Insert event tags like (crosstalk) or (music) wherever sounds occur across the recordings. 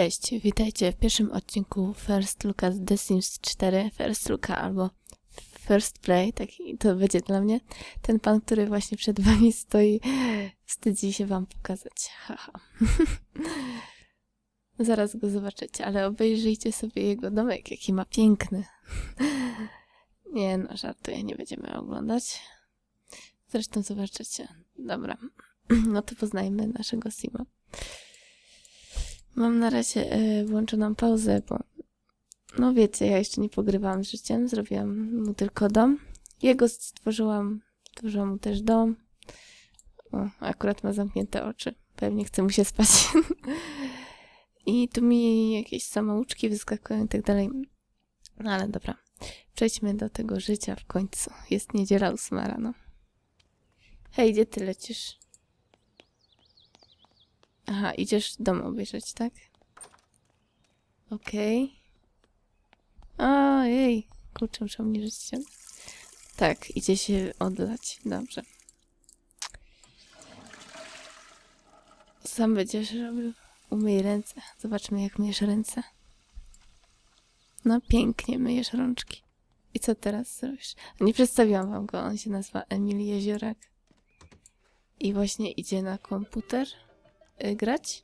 Cześć, witajcie w pierwszym odcinku First Looka z The Sims 4. First Looka albo First Play, taki to będzie dla mnie. Ten pan, który właśnie przed wami stoi, wstydzi się wam pokazać. Haha. (laughs) Zaraz go zobaczycie, ale obejrzyjcie sobie jego domek, jaki ma piękny. (laughs) Nie no, żartuję, nie będziemy oglądać. Zresztą zobaczycie. Dobra, (clears throat) no to poznajmy naszego Sima. Mam na razie e, włączoną pauzę, bo no wiecie, ja jeszcze nie pogrywałam z życiem, zrobiłam mu tylko dom. Jego stworzyłam, stworzyłam mu też dom. O, akurat ma zamknięte oczy. Pewnie chce mu się spać. (laughs) I tu mi jakieś samouczki wyskakują i tak dalej. No ale dobra. Przejdźmy do tego życia w końcu. Jest niedziela ósma rano. Hej, gdzie ty lecisz? Aha, idziesz dom obejrzeć, tak? Okej. Ojej, kurczę, muszę obniżyć się. Tak, idzie się odlać. Dobrze. Sam będziesz robił. Umyj ręce. Zobaczmy, jak myjesz ręce. No, pięknie myjesz rączki. I co teraz zrobisz? Nie przedstawiłam wam go. On się nazywa Emil Jeziorak. I właśnie idzie na komputer grać.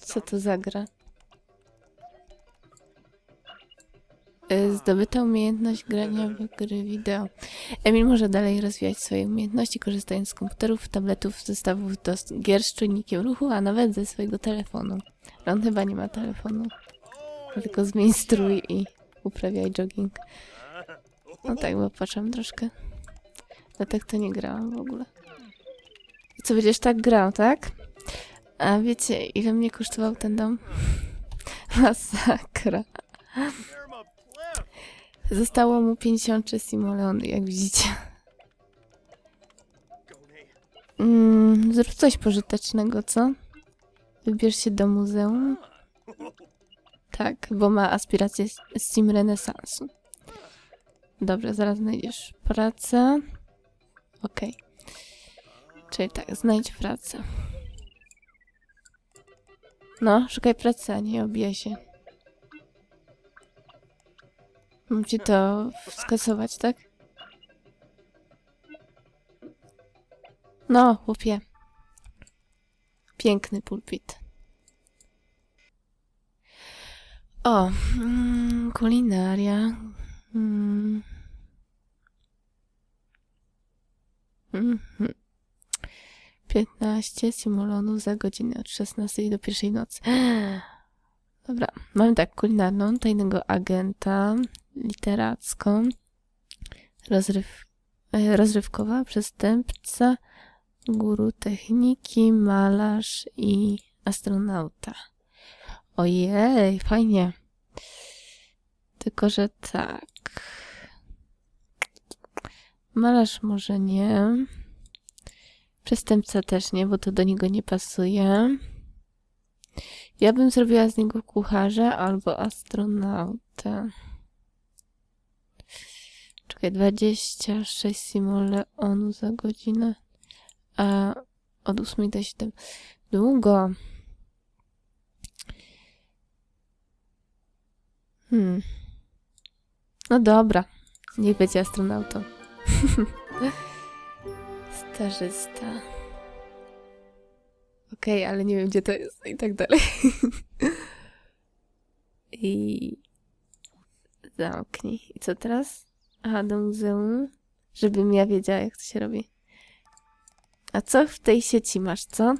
Co to za gra? Y, Zdobyta umiejętność grania w gry wideo. Emil może dalej rozwijać swoje umiejętności, korzystając z komputerów, tabletów, zestawów do gier z czujnikiem ruchu, a nawet ze swojego telefonu. Ale On chyba nie ma telefonu. Tylko zmień strój i uprawiaj jogging. No tak, bo patrzę troszkę. No tak to nie grałam w ogóle. I co, będziesz tak grał, tak? A wiecie, ile mnie kosztował ten dom? (laughs) Masakra. Zostało mu 53 simoleony, jak widzicie. Mm, zrób coś pożytecznego, co? Wybierz się do muzeum. Tak, bo ma aspiracje z Sim Renesansu. Dobrze, zaraz znajdziesz pracę. Okej. Czyli tak, znajdź pracę. No, szukaj pracy, a nie obijaj się. Mam ci to skasować, tak? No, chłopie. Piękny pulpit. O, mm, kulinaria. Mm. Mhm. 15 simulonów za godzinę od 16 do pierwszej nocy. (gasps) Dobra, mamy tak, kulinarną, tajnego agenta, literacką, rozryw, e, rozrywkowa, przestępca, guru techniki, malarz i astronauta. Ojej, fajnie. Tylko, że tak. Malarz może nie. Przestępca też nie, bo to do niego nie pasuje. Ja bym zrobiła z niego kucharza albo astronautę. Czekaj, 26 simoleonu za godzinę. A od 8 do 7. Długo. Hmm. No dobra. Niech będzie astronautą. (laughs) Starzysta. Okej, ale nie wiem, gdzie to jest i tak dalej. (laughs) I zamknij. I co teraz? Aha, do muzeum. Żebym ja wiedziała, jak to się robi. A co w tej sieci masz, co?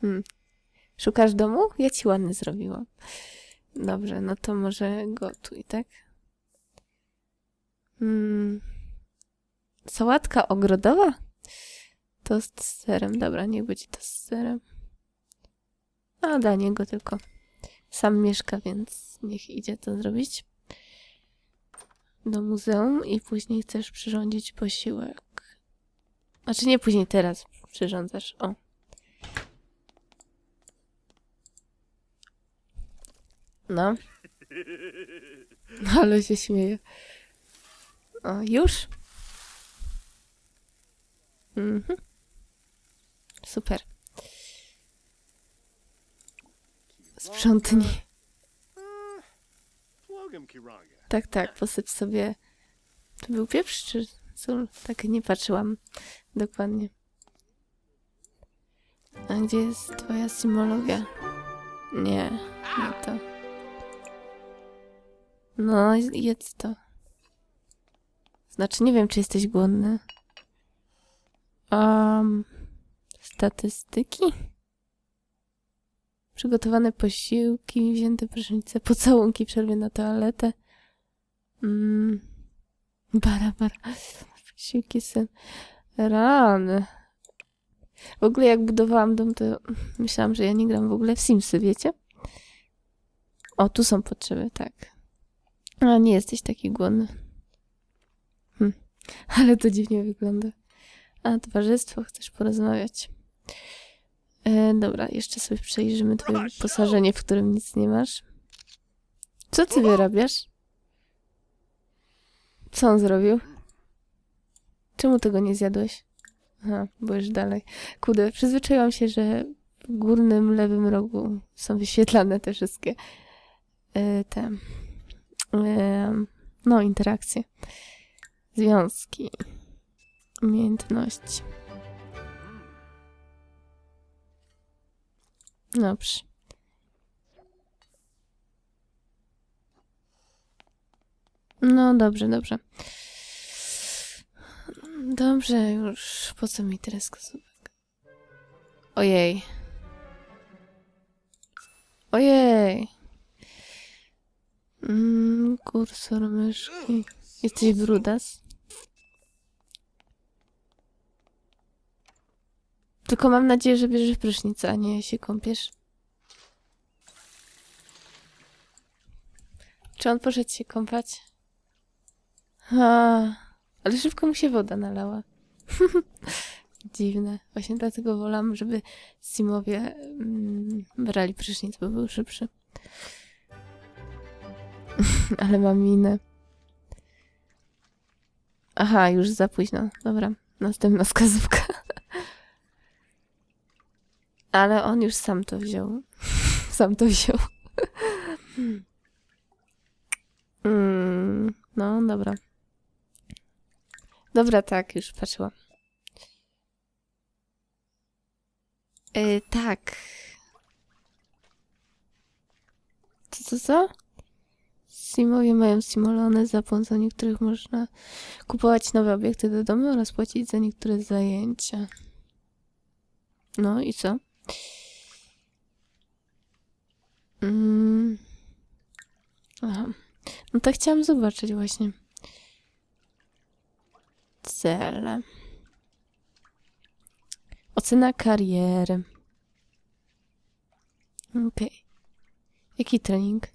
Hmm. Szukasz domu? Ja ci ładny zrobiłam. Dobrze, no to może gotuj, tak? Hmm. Sałatka ogrodowa? Tost z serem. Dobra, niech będzie to z serem. A dla niego tylko. Sam mieszka, więc niech idzie to zrobić. Do muzeum i później chcesz przyrządzić posiłek. Znaczy nie później, teraz przyrządzasz. O. No. (laughs) Ale się śmieje. O, już? Mhm. Super. Sprzątnij. Tak, tak, posyp sobie. To był pieprz czy sól? Tak, nie patrzyłam dokładnie. A gdzie jest twoja symologia? Nie, nie to. No, jedz to. Znaczy, nie wiem, czy jesteś głodny. Um, statystyki? Przygotowane posiłki, wzięte prysznice, pocałunki, przerwy na toaletę. Mm. Bara, bara. Posiłki, sen. Rany. W ogóle jak budowałam dom, to myślałam, że ja nie gram w ogóle w Simsy, wiecie? O, tu są potrzeby, tak. A, nie jesteś taki głodny. Hm. Ale to dziwnie wygląda. A, towarzystwo, chcesz porozmawiać. E, dobra, jeszcze sobie przejrzymy twoje wyposażenie, w którym nic nie masz. Co ty wyrabiasz? Co on zrobił? Czemu tego nie zjadłeś? Aha, bo już dalej. Kudę, przyzwyczaiłam się, że w górnym lewym rogu są wyświetlane te wszystkie e, te e, no, interakcje. Związki. Umiejętności. Dobrze. No dobrze, dobrze. Dobrze, już po co mi tyle wskazówek? Ojej. Ojej. Mm, kursor myszki. Jesteś brudas? Tylko mam nadzieję, że bierzesz prysznic, a nie się kąpiesz. Czy on poszedł się kąpać? Ale szybko mu się woda nalała. (laughs) Dziwne. Właśnie dlatego wolałam, żeby Simowie mm, brali prysznic, bo był szybszy. (laughs) ale mam minę. Aha, już za późno. Dobra, następna wskazówka. Ale on już sam to wziął. sam to wziął. mm, no, dobra. Dobra, tak, już patrzyłam. Yy, tak. Co, co, co? Simowie mają simolony, za pomocą niektórych można kupować nowe obiekty do domu oraz płacić za niektóre zajęcia. No i co? Mm. Aha. No to chciałam zobaczyć właśnie. Cele. Ocena kariery. Okej. Jaki trening?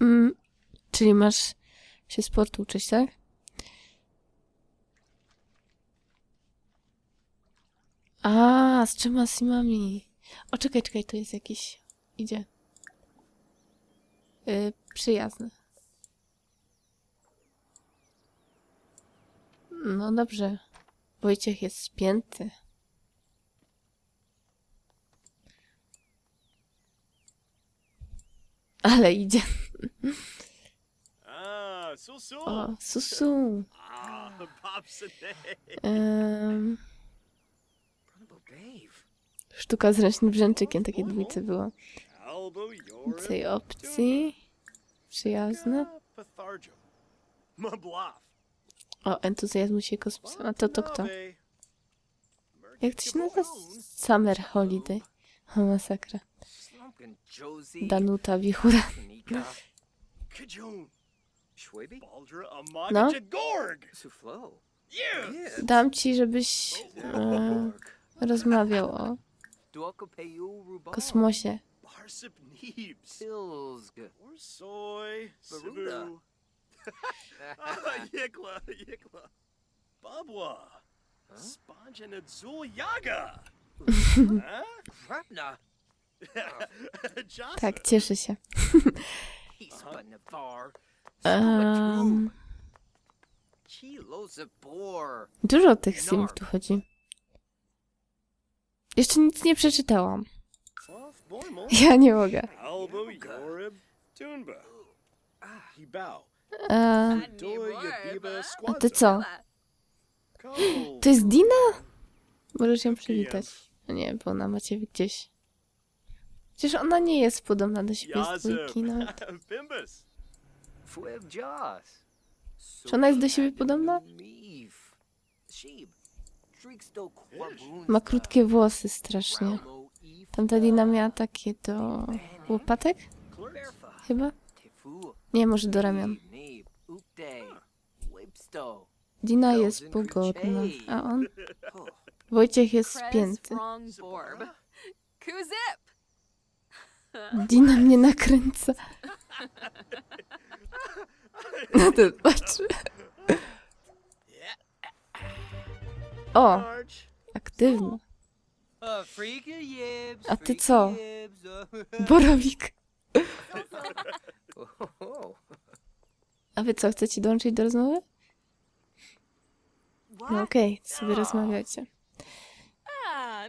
Mm, czyli masz się sportu uczyć, tak? A, z trzema simami. O, czekaj, czekaj, tu jest jakiś. Idzie. Yy, przyjazny. No dobrze. Wojciech jest spięty. Ale idzie. O, susu. Ah, sztuka z ręcznym brzęczykiem, takie dwójce było. Więcej opcji. Przyjazne. O, entuzjazmu się kosmosem. A to to kto? Jak to się nazywa? Summer Holiday. O, masakra. Danuta Wichura. No. Dam ci, żebyś e, rozmawiał o kosmosie. Barsip Neebs. Pilsg. Orsoy. Baruda. Sibu. Yikla. (laughs) Yikla. Babwa. Huh? Sponge and Zul Yaga. Huh? Krapna. (laughs) Jossa. Tak, cieszy się. Navar. Um, dużo tych simów tu chodzi. Jeszcze nic nie przeczytałam. Ja nie mogę. Hibao. A, ty co? To jest Dina? Możesz ją przywitać. No nie, bo ona ma ciebie gdzieś. Przecież ona nie jest podobna do siebie z dwójki (laughs) nawet. Jaws. Czy ona jest do siebie podobna? Ma krótkie włosy strasznie. Tamta Dina miała takie do łopatek? Chyba? Nie, może do ramion. Dina jest pogodna, a on? Wojciech jest spięty. Dina mnie nakręca. (laughs) No to patrz. O, yibs. A ty co? (laughs) Borowik. (laughs) A wy co, chcecie dołączyć do rozmowy? No okej, to sobie rozmawiacie. Ah.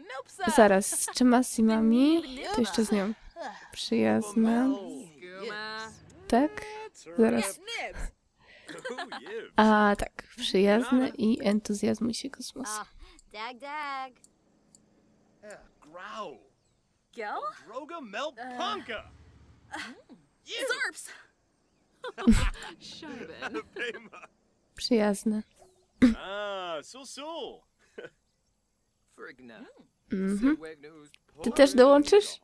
Zaraz, z trzema simami, to jeszcze z nią. Przyjazna, Skooma. tak? Zaraz. A tak, przyjazne i entuzjazmuj się kosmos. Ah, dag dag. Growl. Gel? Droga Melt Punka. Zorps! Shibin. Bima. Przyjazne. Ah, Sul Sul. (laughs) Frigna. Mhm. Sigwegnus Ty też dołączysz?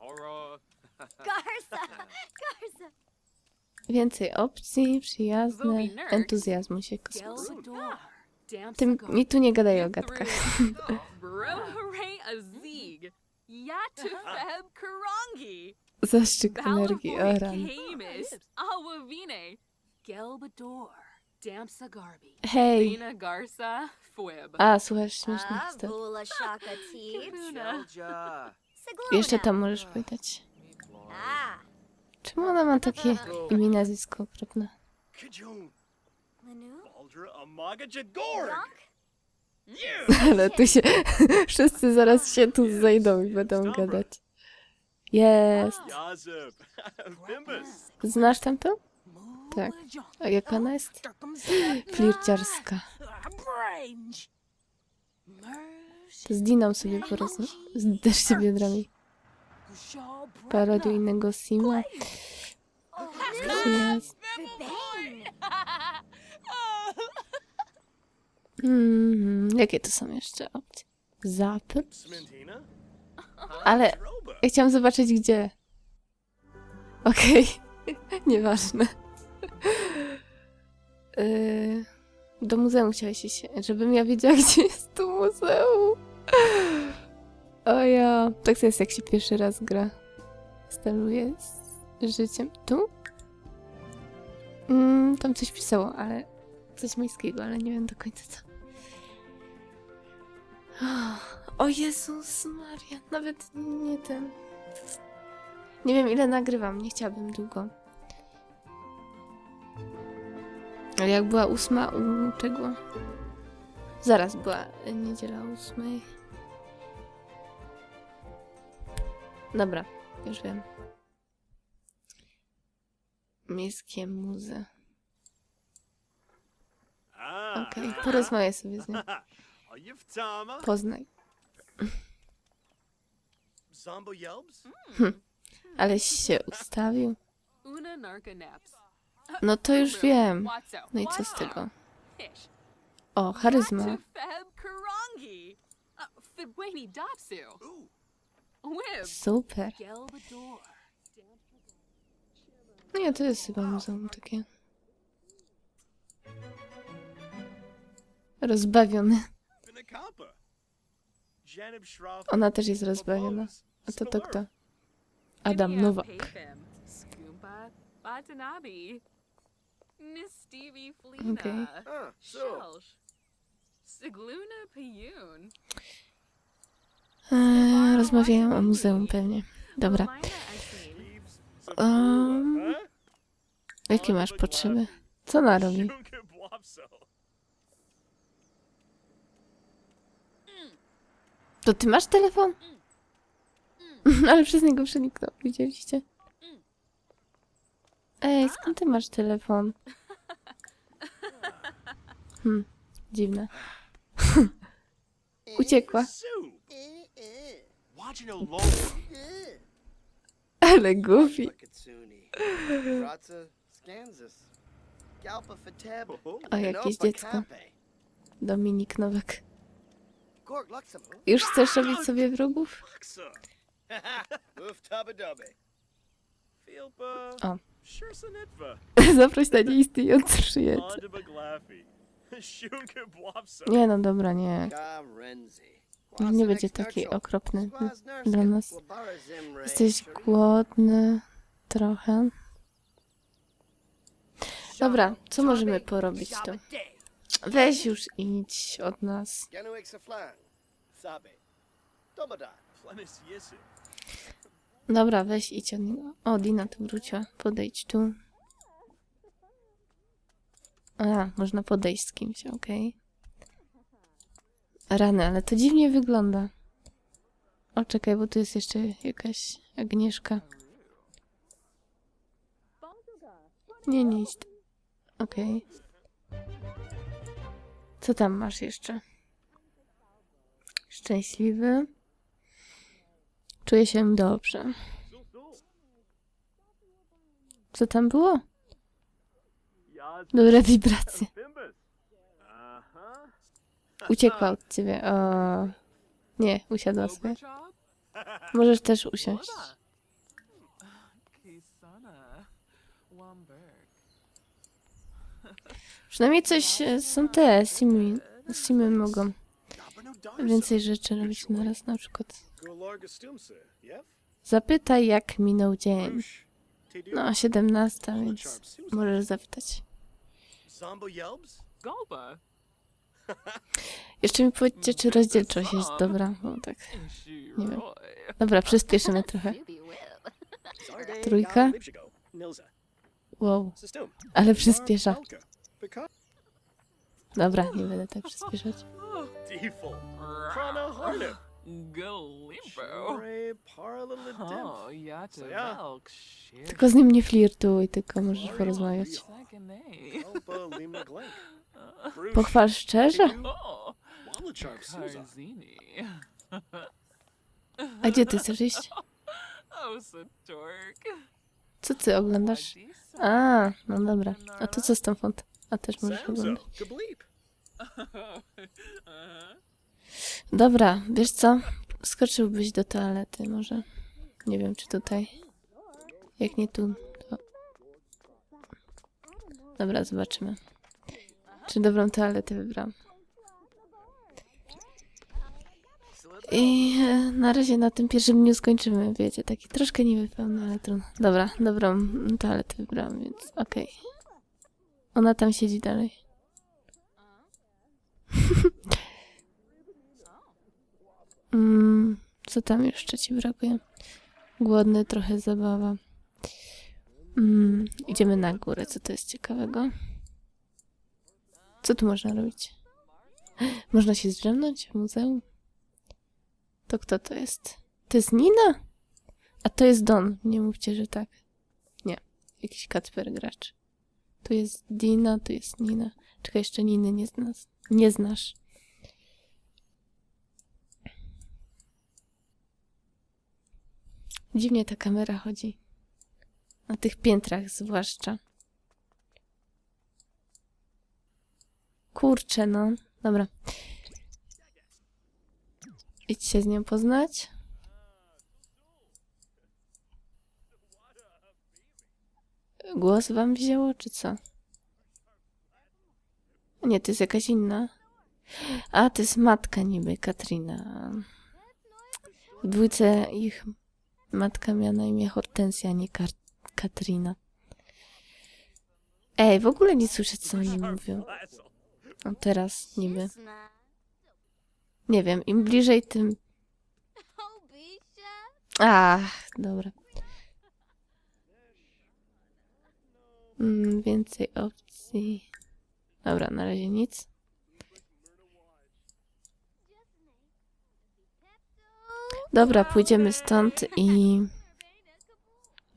Garza. (laughs) Garza. Więcej opcji, przyjazne, entuzjazmuj się kosmos. Gelbador. Damn Ty mi tu nie gadaj o gadkach. (laughs) (laughs) (laughs) Zaszczyt energii, o ran. Hej! A, słuchasz śmiesznych historii. Jeszcze tam możesz powiedzieć. Czemu ona ma takie imię i nazwisko okropne? Ale tu się... (laughs) Wszyscy zaraz się tu zejdą i będą gadać. Jest! Znasz tamtą? Tak. A jak ona jest? (gasps) Flirciarska. To z Diną sobie porozmawiać. Zderz się biodrami. Parodiuj innego Sima. Przyjazd. Mm, jakie to są jeszcze opcje? Smintina. Ale ja chciałam zobaczyć gdzie. Okej, (laughs) nieważne. Yy, do muzeum chciałeś iść, żebym ja wiedziała, gdzie jest to muzeum. O ja, tak jest jak się pierwszy raz gra. Staluje z życiem. Tu? Mm, tam coś pisało, ale coś miejskiego, ale nie wiem do końca co. O Jezus Maria, nawet nie ten. Nie wiem ile nagrywam, nie chciałabym długo. Ale jak była ósma u czego? Zaraz była niedziela ósmej. Dobra, już wiem. Miejskie muze. Ah. Okej, porozmawiaj sobie z nią. (laughs) Poznaj. Yelbs? Aleś się ustawił. No to już wiem. No i co z tego? O, charyzma. Super. Gelbador. No nie, to jest chyba muzeum takie. Rozbawiony. Ona też jest rozbawiona. A to to kto? Adam Nowak. Okej. Ah, rozmawiają o muzeum pewnie. Dobra. Um? Jakie masz potrzeby? Co ona robi? To ty masz telefon? (laughs) Ale przez niego przeniknął, widzieliście? Ej, skąd ty masz telefon? Hmm, dziwne. (laughs) Uciekła. Ale goofy. O, jakieś dziecko. Dominik Nowak. Już chcesz robić sobie wrogów? (laughs) O. (laughs) Zaproś na nieistniejący przyjaciel. (laughs) Nie no, dobra, nie. Nie będzie taki okropny dla nas. Jesteś głodny trochę. Dobra, co możemy porobić tu? Weź już idź od nas. Dobra, weź idź od niego. O, Dina tu wróciła. Podejdź tu. A, można podejść z kimś, okej. Rany, ale to dziwnie wygląda. O, czekaj, bo tu jest jeszcze jakaś Agnieszka. Nie, nie idź. Okej. Co tam masz jeszcze? Szczęśliwy. Czuję się dobrze. Co tam było? Dobre wibracje. Uciekła od ciebie. O. Nie, usiadła sobie. Możesz też usiąść. Przynajmniej coś e, są te simy. Simy mogą więcej rzeczy robić na raz. Na przykład zapytaj jak minął dzień. No, 17, więc możesz zapytać. Zombo yelbs. Golba. Jeszcze mi powiedzcie, czy rozdzielczość jest dobra, bo tak. Nie wiem. Dobra, przyspieszymy trochę. Trójka. Wow, ale przyspiesza. Dobra, nie będę tak przyspieszać. Tylko z nim nie flirtuj, tylko możesz porozmawiać. Pochwal szczerze? A gdzie ty chcesz iść? Co ty oglądasz? A, no dobra. A to co stamtąd? A też możesz oglądać. Dobra, wiesz co? Skoczyłbyś do toalety może. Nie wiem, czy tutaj. Jak nie tu, to... Dobra, zobaczymy. Czy dobrą toaletę wybrałam. I e, na razie na tym pierwszym dniu skończymy, wiecie, taki troszkę niewypełniony, ale trudno. Dobra, dobrą toaletę wybrałam, więc okej. Ona tam siedzi dalej. (laughs) Mm, co tam jeszcze ci brakuje? Głodny, trochę zabawa. Mm, idziemy na górę, co to jest ciekawego? Co tu można robić? Można się zdrzemnąć w muzeum? To kto to jest? To jest Nina? A to jest Don. Nie mówcie, że tak. Nie. Jakiś Kacper gracz. Tu jest Dina, tu jest Nina. Czekaj, jeszcze Niny nie znasz. Nie znasz. Dziwnie ta kamera chodzi. Na tych piętrach zwłaszcza. Kurczę, no. Dobra. Idź się z nią poznać. Głos wam wzięło, czy co? Nie, to jest jakaś inna. A, to jest matka niby, Katrina. W dwójce ich matka miała na imię Hortensja, nie Kar- Katrina. Ej, w ogóle nie słyszę, co oni mówią. O, teraz niby. Nie wiem, im bliżej, tym... Ach, dobra. Mm, więcej opcji. Dobra, na razie nic. Dobra, pójdziemy stąd i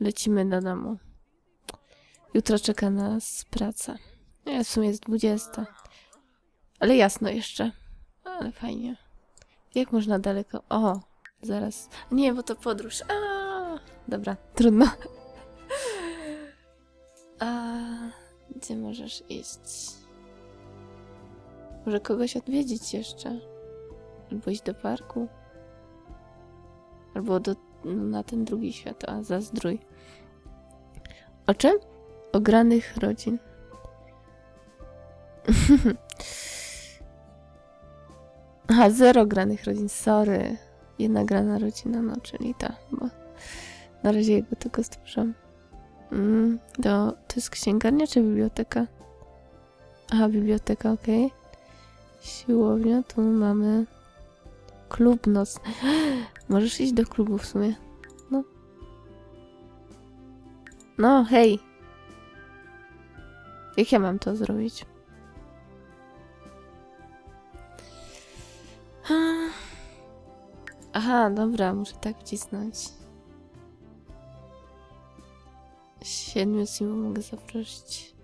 lecimy do domu. Jutro czeka nas praca. Nie, w sumie jest 20. Ale jasno jeszcze. Ale fajnie. Jak można daleko? O, zaraz. Nie, bo to podróż. A, dobra, trudno. A gdzie możesz iść? Może kogoś odwiedzić jeszcze? Albo iść do parku? Albo do, no, na ten drugi świat, a zazdrój. O czym? O granych rodzin. (laughs) Aha, zero granych rodzin, sorry. Jedna grana rodzina, no czyli ta, bo na razie jego tylko stworzę. Mm, do, to jest księgarnia czy biblioteka? Aha, biblioteka, okej. Siłownia, tu mamy klub nocny. (gasps) Możesz iść do klubu w sumie. No. No, hej. Jak ja mam to zrobić? Aha, dobra, muszę tak wcisnąć. Siedmiu simu mogę zaprosić.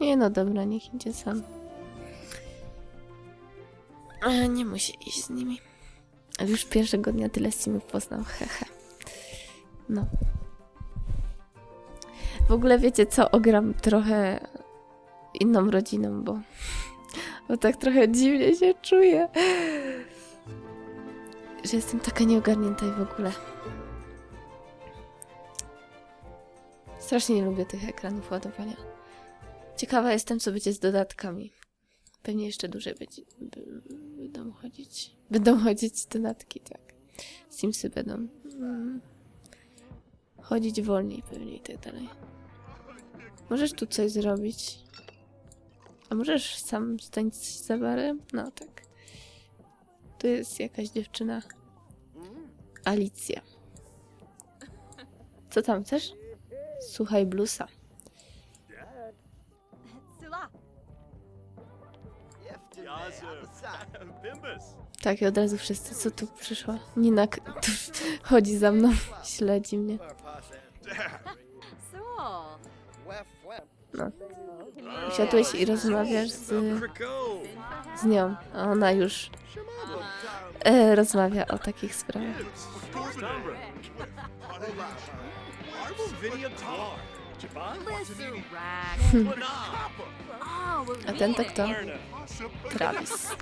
Nie no, dobra, niech idzie sam. A, nie musi iść z nimi. Już pierwszego dnia tyle simów poznał, (laughs) hehe. No. W ogóle wiecie co, ogram trochę inną rodziną, bo, bo tak trochę dziwnie się czuję. Że jestem taka nieogarnięta i w ogóle. Strasznie nie lubię tych ekranów ładowania. Ciekawa jestem, co będzie z dodatkami. Pewnie jeszcze dłużej będzie, będą chodzić. Będą chodzić dodatki, tak. Simsy będą mm, chodzić wolniej pewnie i tak dalej. Możesz tu coś zrobić? A możesz sam stańć za barem? No tak. Tu jest jakaś dziewczyna. Alicja. Co tam chcesz? Słuchaj. Bimbus. Tak, i od razu wszyscy, co tu przyszła. Nina tu (laughs) chodzi za mną, (laughs) śledzi mnie. No. Siadłeś i rozmawiasz z, z nią, a ona już e, rozmawia o takich sprawach. Oh, A ten to kto? Travis.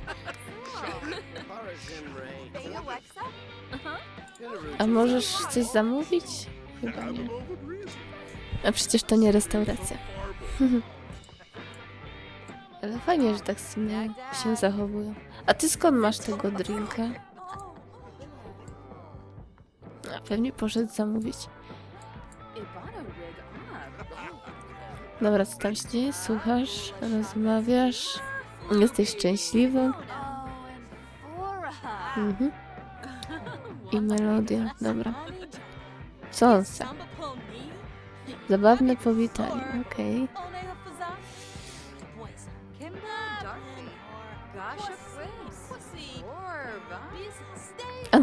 A możesz coś zamówić? Chyba nie. A przecież to nie restauracja. (laughs) Ale fajnie, że tak sumie się zachowują. A ty skąd masz tego drinka? A pewnie poszedł zamówić. Dobra, co tam się dzieje? Słuchasz, rozmawiasz, jesteś szczęśliwy. Mhm. I melodia, dobra. Pony. Zabawne powitanie, okej. One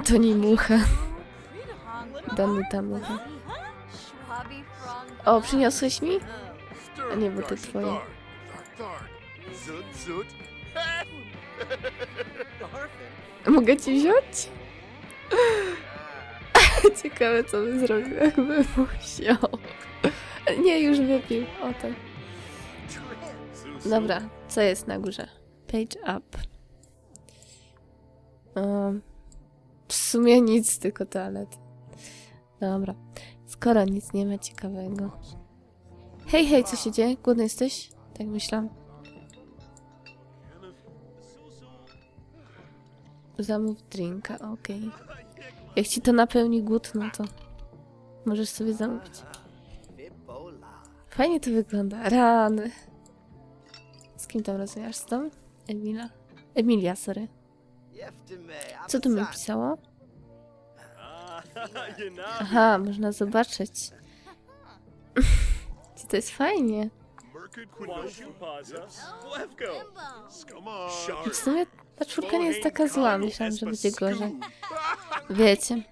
Antoni Mucha. Danuta Mucha. O, przyniosłeś mi? A nie, bo to twoje. Mogę ci wziąć? (laughs) Ciekawe, co by zrobił, jakby musiał. Nie, już wypił. O tak. Dobra, co jest na górze? Page up. Um, w sumie nic, tylko toalet. Dobra. Skoro nic nie ma ciekawego. Hej, hej, co się dzieje? Głodny jesteś? Tak myślałam. Zamów drinka, okej. Jak ci to napełni głód, no to możesz sobie zamówić. Fajnie to wygląda. Rany. Z kim tam rozmawiasz? Z tą? Emila? Emilia, sorry. Co tu mi pisało? Ah. (laughs) Aha, można zobaczyć. (laughs) Czy to jest fajnie. I w sumie ta czwórka nie jest taka zła. Myślałam, że będzie gorzej. wiecie.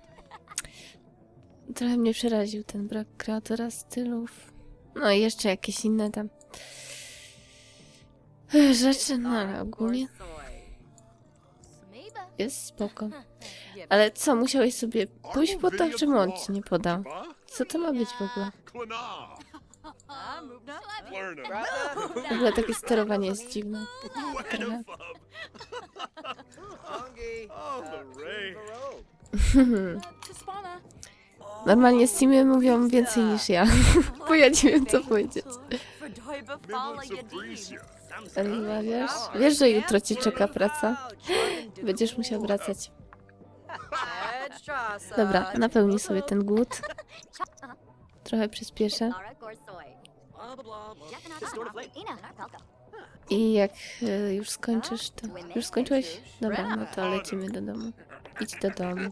Trochę mnie przeraził ten brak kreatora stylów. No i jeszcze jakieś inne tam rzeczy, no ale ogólnie. Jest spoko. Ale co, musiałeś sobie pójść po to, czemu on ci nie podał? Co to ma być w ogóle? (laughs) W ogóle takie sterowanie jest dziwne. Trochę. (laughs) Spawna. Normalnie Steamy mówią więcej niż ja, (laughs) bo ja nie wiem co powiedzieć. Wiesz? Wiesz, że jutro ci czeka praca? Będziesz musiał wracać. Dobra, napełnij sobie ten głód. Trochę przyspieszę. I jak e, już skończysz, to... Już skończyłeś? Dobra, no to lecimy do domu. Idź do domu.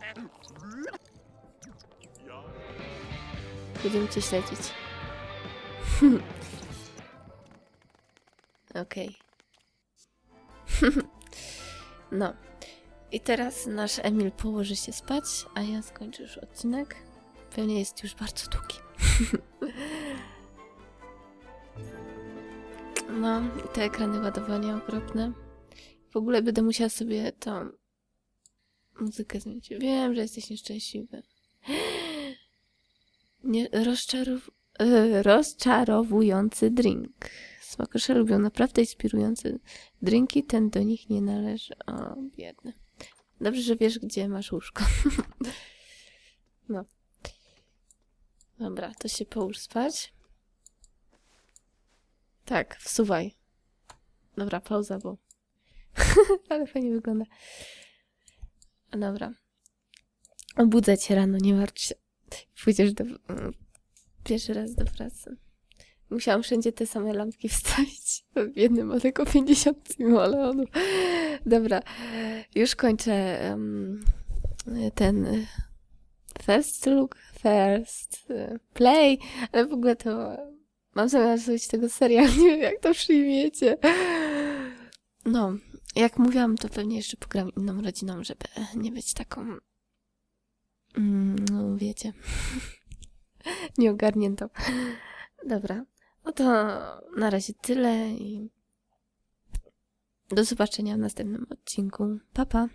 Będziemy cię śledzić. (laughs) Okej. (laughs) no. I teraz nasz Emil położy się spać, a ja skończę już odcinek. Pewnie jest już bardzo długi. (laughs) no, i te ekrany ładowania okropne. W ogóle będę musiała sobie tą muzykę zmienić. Wiem, że jesteś nieszczęśliwy. (gasps) Nie, rozczarow... e, rozczarowujący drink. Smakosze lubią naprawdę inspirujące drinki, ten do nich nie należy. O, biedny. Dobrze, że wiesz, gdzie masz łóżko. (laughs) no. Dobra, to się połóż spać. Tak, wsuwaj. Dobra, pauza, bo... (laughs) Ale fajnie wygląda. Dobra. Obudzę cię rano, nie martw się. Pójdziesz do... mm, Pierwszy raz do pracy. Musiałam wszędzie te same lampki (laughs) wstawić. W jednym ma tylko 50 simoleonów. Dobra, już kończę em, ten y, first look, first y, play, ale w ogóle to mam zamiar zrobić tego serial, (laughs) nie wiem jak to przyjmiecie. No, jak mówiłam, to pewnie jeszcze pogram inną rodziną, żeby nie być taką, mm, no wiecie, (laughs) nieogarniętą. Dobra, no to na razie tyle i do zobaczenia w następnym odcinku. Pa, pa!